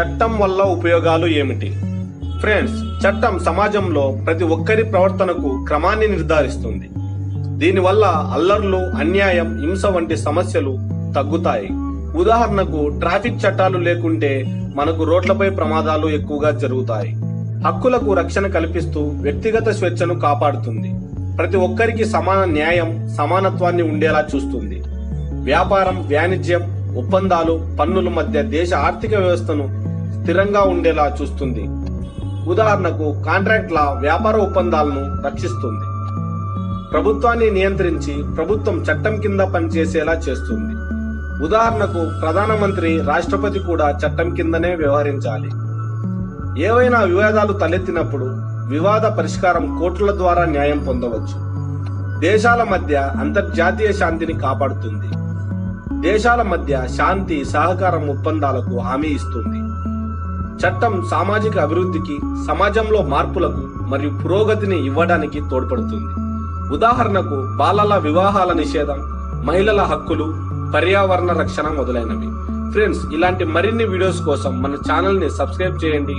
చట్టం వల్ల ఉపయోగాలు ఏమిటి? ఫ్రెండ్స్ చట్టం సమాజంలో ప్రతి ఒక్కరి ప్రవర్తనకు క్రమాన్ని నిర్ధారిస్తుంది. దీనివల్ల అల్లర్లు అన్యాయం హింస వంటి సమస్యలు తగ్గుతాయి. ఉదాహరణకు ట్రాఫిక్ చట్టాలు లేకుంటే మనకు రోడ్లపై ప్రమాదాలు ఎక్కువగా జరుగుతాయి. హక్కులకు రక్షణ కల్పిస్తూ వ్యక్తిగత స్వేచ్ఛను కాపాడుతుంది. ప్రతి ఒక్కరికి సమాన న్యాయం సమానత్వాన్ని ఉండేలా చూస్తుంది. వ్యాపారం వాణిజ్యం ఒప్పందాలు పన్నుల మధ్య దేశ ఆర్థిక వ్యవస్థను స్థిరంగా ఉండేలా చూస్తుంది. ఉదాహరణకు కాంట్రాక్ట్ల వ్యాపార ఒప్పందాలను రక్షిస్తుంది. ప్రభుత్వాన్ని నియంత్రించి ప్రభుత్వం చట్టం కింద పనిచేసేలా చేస్తుంది. ఉదాహరణకు ప్రధానమంత్రి రాష్ట్రపతి కూడా చట్టం కిందనే వ్యవహరించాలి. ఏవైనా వివాదాలు తలెత్తినప్పుడు వివాద పరిష్కారం కోర్టుల ద్వారా న్యాయం పొందవచ్చు. దేశాల మధ్య అంతర్జాతీయ శాంతిని కాపాడుతుంది. దేశాల మధ్య శాంతి సహకారం ఒప్పందాలకు హామీ ఇస్తుంది. చట్టం సామాజిక అభివృద్ధికి సమాజంలో మార్పులకు మరియు పురోగతిని ఇవ్వడానికి తోడ్పడుతుంది. ఉదాహరణకు బాలల వివాహాల నిషేధం మహిళల హక్కులు పర్యావరణ రక్షణ మొదలైనవి. ఫ్రెండ్స్ ఇలాంటి మరిన్ని వీడియోస్ కోసం మన ఛానల్ని సబ్స్క్రైబ్ చేయండి.